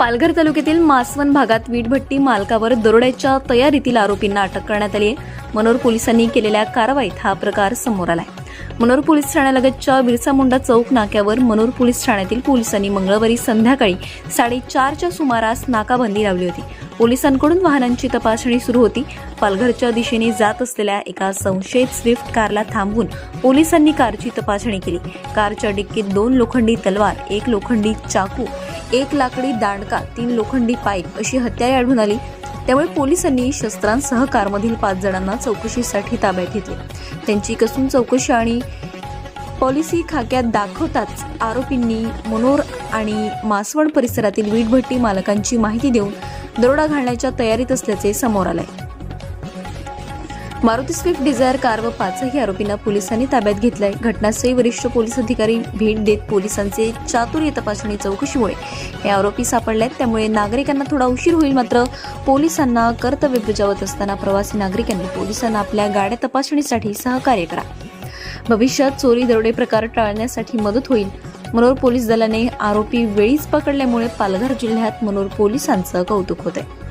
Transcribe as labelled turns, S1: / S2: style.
S1: पालघर तालुक्यातील मासवण भागात वीटभट्टी मालकावर दरोड्याच्या तयारीतील आरोपींना अटक करण्यात आली आहे. मनोर पोलिसांनी केलेल्या कारवाईत हा प्रकार समोर आला आहे मनोर पोलीस ठाण्यालगतच्या बिरसा मुंडा चौक नाक्यावर मनोर पोलीस ठाण्यातील पोलिसांनी मंगळवारी संध्याकाळी साडेचारच्या सुमारास नाकाबंदी लावली होती. पोलिसांकडून वाहनांची तपासणी सुरू होती. पालघरच्या दिशेने जात असलेल्या एका संशयित स्विफ्ट कारला थांबवून पोलिसांनी कारची तपासणी केली. कारच्या डिक्कीत दोन लोखंडी तलवार एक लोखंडी चाकू एक लाकडी दांडका तीन लोखंडी पाईप अशी हत्यारे आढळून आली. त्यामुळे पोलिसांनी शस्त्रांसह कारमधील पाच जणांना चौकशीसाठी ताब्यात घेतले. त्यांची कसून चौकशी आणि पॉलिसी खाक्यात दाखवताच आरोपींनी मनोर आणि मासवड परिसरातील वीटभट्टी मालकांची माहिती देऊन दरोडा घालण्याच्या तयारीत असल्याचे समोर आले मारुती स्विफ्ट डिझायर कार व पाचही आरोपींना पोलिसांनी ताब्यात घेतलंय. घटनास्थळी वरिष्ठ पोलीस अधिकारी भेट देत पोलिसांचे चातुर्य तपासणी चौकशीमुळे हे आरोपी सापडलेत. त्यामुळे नागरिकांना थोडा उशीर होईल मात्र पोलिसांना कर्तव्य बजावत असताना प्रवासी नागरिकांनी पोलिसांना आपल्या गाड्या तपासणीसाठी सहकार्य करा. भविष्यात चोरी दरोडे प्रकार टाळण्यासाठी मदत होईल. मनोर पोलीस दलाने आरोपी वेळीच पकडल्यामुळे पालघर जिल्ह्यात मनोर पोलिसांचं कौतुक होत आहे